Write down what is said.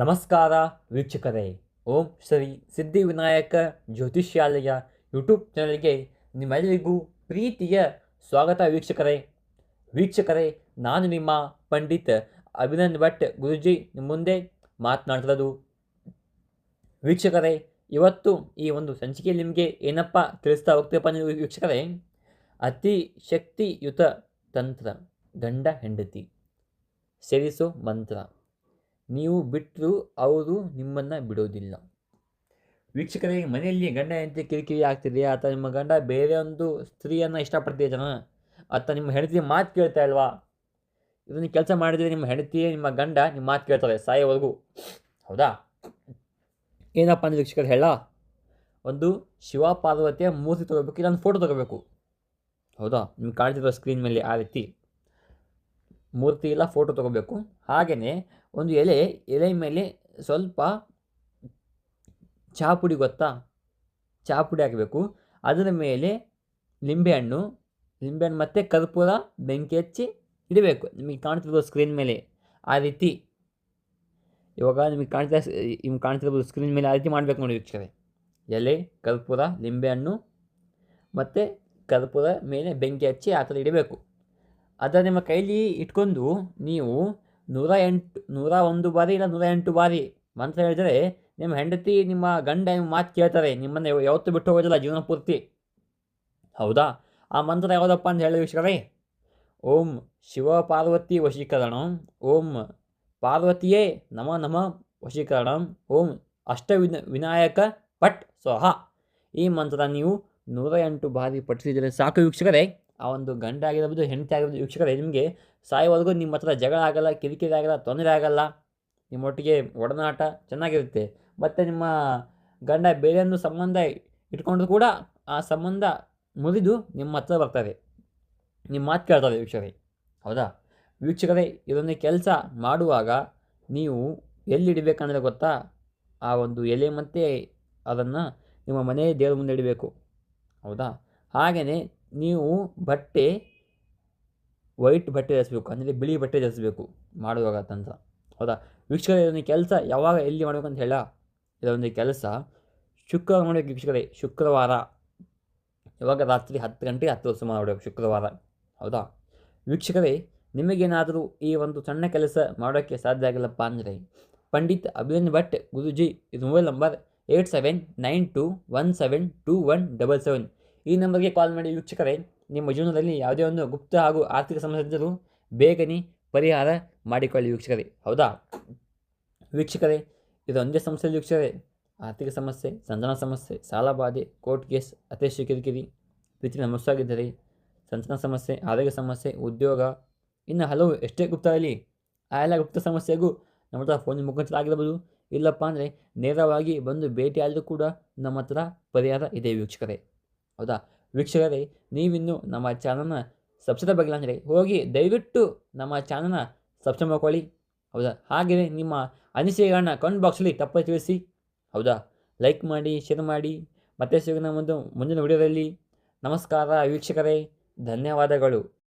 ನಮಸ್ಕಾರ ವೀಕ್ಷಕರೇ. ಓಂ ಶ್ರೀ ಸಿದ್ಧಿವಿನಾಯಕ ಜ್ಯೋತಿಷ್ಯಾಲಯ ಯೂಟ್ಯೂಬ್ ಚಾನಲ್ಗೆ ನಿಮ್ಮೆಲ್ಲರಿಗೂ ಪ್ರೀತಿಯ ಸ್ವಾಗತ ವೀಕ್ಷಕರೇ. ವೀಕ್ಷಕರೇ, ನಾನು ನಿಮ್ಮ ಪಂಡಿತ್ ಅಭಿನಂದ್ ಭಟ್ ಗುರುಜಿ ನಿಮ್ಮ ಮುಂದೆ ಮಾತನಾಡ್ತಿರೋದು. ವೀಕ್ಷಕರೇ, ಇವತ್ತು ಈ ಒಂದು ಸಂಚಿಕೆಯಲ್ಲಿ ನಿಮಗೆ ಏನಪ್ಪ ತಿಳಿಸ್ತಾ ಹೋಗ್ತೀವಪ್ಪ ನೀವು ವೀಕ್ಷಕರೇ? ಅತಿ ಶಕ್ತಿಯುತ ತಂತ್ರ, ಗಂಡ ಹೆಂಡತಿ. ಸೇರಿಸೋ ಮಂತ್ರ. ನೀವು ಬಿಟ್ಟರು ಅವರು ನಿಮ್ಮನ್ನು ಬಿಡೋದಿಲ್ಲ. ವೀಕ್ಷಕರಿಗೆ ಮನೆಯಲ್ಲಿ ಗಂಡ ಹೆಂಡತಿ ಕಿರಿಕಿರಿ ಆಗ್ತಿದೆಯಾ ಅಥವಾ ನಿಮ್ಮ ಗಂಡ ಬೇರೆ ಒಂದು ಸ್ತ್ರೀಯನ್ನು ಇಷ್ಟಪಡ್ತಿದ್ದಾನ ಅಥವಾ ನಿಮ್ಮ ಹೆಂಡತಿ ಮಾತು ಕೇಳ್ತಾ ಇಲ್ವಾ? ಇದನ್ನು ಕೆಲಸ ಮಾಡಿದರೆ ನಿಮ್ಮ ಹೆಂಡತಿ ನಿಮ್ಮ ಗಂಡ ನಿಮ್ಮ ಮಾತು ಕೇಳ್ತಾರೆ ಸಾಯೋವರೆಗೂ. ಹೌದಾ? ಏನಪ್ಪ ಅಂದರೆ ವೀಕ್ಷಕರು, ಹೇಳ. ಒಂದು ಶಿವ ಪಾರ್ವತಿಯ ಮೂರ್ತಿ ತಗೋಬೇಕು ಇಲ್ಲೊಂದು ಫೋಟೋ ತಗೋಬೇಕು. ಹೌದಾ? ನಿಮ್ಗೆ ಕಾಣ್ತಿರೋ ಸ್ಕ್ರೀನ್ ಮೇಲೆ ಆ ರೀತಿ ಮೂರ್ತಿ ಇಲ್ಲ ಫೋಟೋ ತೊಗೋಬೇಕು. ಹಾಗೆಯೇ ಒಂದು ಎಲೆ ಎಲೆ ಮೇಲೆ ಸ್ವಲ್ಪ ಚಹಾ ಪುಡಿ ಗೊತ್ತಾ? ಚಹಾ ಪುಡಿ ಹಾಕಬೇಕು. ಅದರ ಮೇಲೆ ಲಿಂಬೆಹಣ್ಣು ಲಿಂಬೆಹಣ್ಣು ಮತ್ತು ಕರ್ಪೂರ, ಬೆಂಕಿ ಹಚ್ಚಿ ಇಡಬೇಕು. ನಿಮಗೆ ಕಾಣ್ತಿರ್ಬೋದು ಸ್ಕ್ರೀನ್ ಮೇಲೆ ಆ ರೀತಿ. ಇವಾಗ ನಿಮಗೆ ಕಾಣ್ತಾ, ನಿಮ್ಗೆ ಕಾಣ್ತಿರ್ಬೋದು ಸ್ಕ್ರೀನ್ ಮೇಲೆ ಆ ರೀತಿ ಮಾಡಬೇಕು ನೋಡಿ ವೀಕ್ಷಕರೇ. ಎಲೆ, ಕರ್ಪೂರ, ಲಿಂಬೆಹಣ್ಣು ಮತ್ತು ಕರ್ಪೂರ ಮೇಲೆ ಬೆಂಕಿ ಹಚ್ಚಿ ಆ ಥರ ಇಡಬೇಕು. ಅದರ ನಿಮ್ಮ ಕೈಲಿ ಇಟ್ಕೊಂಡು ನೀವು ನೂರ ಎಂಟು, ನೂರ ಒಂದು ಬಾರಿ ಇಲ್ಲ ನೂರ ಎಂಟು ಬಾರಿ ಮಂತ್ರ ಹೇಳಿದರೆ ನಿಮ್ಮ ಹೆಂಡತಿ, ನಿಮ್ಮ ಗಂಡ ನಿಮ್ಮ ಮಾತು ಕೇಳ್ತಾರೆ, ನಿಮ್ಮನ್ನು ಯಾವ- ಯಾವತ್ತೂ ಬಿಟ್ಟು ಹೋಗೋದಿಲ್ಲ ಜೀವನ ಪೂರ್ತಿ. ಹೌದಾ? ಆ ಮಂತ್ರ ಯಾವುದಪ್ಪ ಅಂತ ಹೇಳಿ ವೀಕ್ಷಕರೇ? ಓಂ ಶಿವ ಪಾರ್ವತಿ ವಶೀಕರಣ, ಓಂ ಪಾರ್ವತಿಯೇ ನಮ ನಮ ವಶೀಕರಣ, ಓಂ ಅಷ್ಟ ವಿನ ವಿನಾಯಕ ಪಟ್ ಸ್ವಹ. ಈ ಮಂತ್ರ ನೀವು ನೂರ ಎಂಟು ಬಾರಿ ಪಠಿಸಿದರೆ ಸಾಕು ವೀಕ್ಷಕರೇ. ಆ ಒಂದು ಗಂಡ ಆಗಿರ್ಬೋದು ಹೆಂಡತಿ ಆಗಿರ್ಬೋದು ವೀಕ್ಷಕರೇ, ನಿಮಗೆ ಸಾಯೋವರೆಗೂ ನಿಮ್ಮ ಹತ್ರ ಜಗಳ ಆಗಲ್ಲ, ಕಿರಿಕಿರಿ ಆಗಲ್ಲ, ತೊಂದರೆ ಆಗಲ್ಲ. ನಿಮ್ಮೊಟ್ಟಿಗೆ ಒಡನಾಟ ಚೆನ್ನಾಗಿರುತ್ತೆ. ಮತ್ತು ನಿಮ್ಮ ಗಂಡ ಬೇರೆಯನ್ನು ಸಂಬಂಧ ಇಟ್ಕೊಂಡು ಕೂಡ ಆ ಸಂಬಂಧ ಮುರಿದು ನಿಮ್ಮ ಹತ್ರ ಬರ್ತಾರೆ. ನಿಮ್ಮ ಮಾತು ಕೇಳ್ತಾರೆ ವೀಕ್ಷಕರೇ. ಹೌದಾ? ವೀಕ್ಷಕರೇ, ಇದೊಂದು ಕೆಲಸ ಮಾಡುವಾಗ ನೀವು ಎಲ್ಲಿಡಬೇಕಂದ್ರೆ ಗೊತ್ತಾ? ಆ ಒಂದು ಎಲೆ ಮತ್ತೆ ಅದನ್ನು ನಿಮ್ಮ ಮನೆಯ ದೇವ್ರ ಮುಂದೆ ಇಡಬೇಕು. ಹೌದಾ? ಹಾಗೆಯೇ ನೀವು ಬಟ್ಟೆ, ವೈಟ್ ಬಟ್ಟೆ ಧರಿಸ್ಬೇಕು, ಅಂದರೆ ಬಿಳಿ ಬಟ್ಟೆ ಧರಿಸ್ಬೇಕು ಮಾಡುವಾಗ ತಂತ್ರ ಹೌದಾ? ವೀಕ್ಷಕರೇ, ಇದೊಂದು ಕೆಲಸ ಯಾವಾಗ ಎಲ್ಲಿ ಮಾಡಬೇಕು ಅಂತ ಹೇಳ? ಇದೊಂದು ಕೆಲಸ ಶುಕ್ರವಾರ ಮಾಡಬೇಕು ವೀಕ್ಷಕರೇ, ಶುಕ್ರವಾರ. ಇವಾಗ ರಾತ್ರಿ ಹತ್ತು ಗಂಟೆಗೆ ಹತ್ತು ಸುಮಾರು ಮಾಡಬೇಕು ಶುಕ್ರವಾರ. ಹೌದಾ? ವೀಕ್ಷಕರೇ, ನಿಮಗೇನಾದರೂ ಈ ಒಂದು ಸಣ್ಣ ಕೆಲಸ ಮಾಡೋಕ್ಕೆ ಸಾಧ್ಯ ಆಗಿಲ್ಲಪ್ಪ ಅಂದರೆ, ಪಂಡಿತ್ ಅಭಿನಂದ್ ಭಟ್ ಗುರುಜಿ, ಇದು mobile number eight seven nine two one seven two one double seven. ಈ ನಂಬರ್ಗೆ ಕಾಲ್ ಮಾಡಿ ವೀಕ್ಷಕರೇ, ನಿಮ್ಮ ಜೀವನದಲ್ಲಿ ಯಾವುದೇ ಒಂದು ಗುಪ್ತ ಹಾಗೂ ಆರ್ಥಿಕ ಸಮಸ್ಯೆ ಇದ್ದರೂ ಬೇಗನೆ ಪರಿಹಾರ ಮಾಡಿಕೊಳ್ಳಿ ವೀಕ್ಷಕರೇ. ಹೌದಾ? ವೀಕ್ಷಕರೇ, ಇದು ಒಂದೇ ಸಮಸ್ಯೆ ವೀಕ್ಷಕರೇ. ಆರ್ಥಿಕ ಸಮಸ್ಯೆ, ಸಂತಾನ ಸಮಸ್ಯೆ, ಸಾಲ ಬಾಧೆ ಕೋರ್ಟ್ ಕೇಸ್ ಅತಿಶಯ ಕಿರಿಕಿರಿ ಪ್ರೀತಿ ನಮಸ್ಸಾಗಿದ್ದರೆ ಸಂತಾನ ಸಮಸ್ಯೆ, ಆರೋಗ್ಯ ಸಮಸ್ಯೆ, ಉದ್ಯೋಗ, ಇನ್ನು ಹಲವು ಎಷ್ಟೇ ಗುಪ್ತ ಇರಲಿ ಆ ಎಲ್ಲ ಗುಪ್ತ ಸಮಸ್ಯೆಗೂ ನಮ್ಮ ಹತ್ರ ಫೋನ್ ಮುಖಾಂತರ ಆಗಿರಬಹುದು. ಇಲ್ಲಪ್ಪ ಅಂದರೆ ನೇರವಾಗಿ ಬಂದು ಭೇಟಿ ಆದರೂ ಕೂಡ ನಮ್ಮ ಹತ್ರ ಪರಿಹಾರ ಇದೆ ವೀಕ್ಷಕರೇ. ಹೌದಾ? ವೀಕ್ಷಕರೇ, ನೀವಿನ್ನೂ ನಮ್ಮ ಚಾನಲ್ನ ಸಬ್ಸ್ಕ್ರೈಬ್ ಆಗಿಲ್ಲ ಅಂದರೆ ಹೋಗಿ ದಯವಿಟ್ಟು ನಮ್ಮ ಚಾನಲ್ನ ಸಬ್ಸ್ಕ್ರೈಬ್ ಮಾಡ್ಕೊಳ್ಳಿ. ಹೌದಾ? ಹಾಗೆಯೇ ನಿಮ್ಮ ಅನಿಸಿಕೆಗಳನ್ನ ಕಮೆಂಟ್ ಬಾಕ್ಸಲ್ಲಿ ತಪ್ಪ ತಿಳಿಸಿ ಹೌದಾ? ಲೈಕ್ ಮಾಡಿ ಶೇರ್ ಮಾಡಿ. ಮತ್ತೆ ಸಿಗೋಣ ಒಂದು ಮುಂದಿನ ವಿಡಿಯೋದಲ್ಲಿ ನಮಸ್ಕಾರ ವೀಕ್ಷಕರೇ. ಧನ್ಯವಾದಗಳು.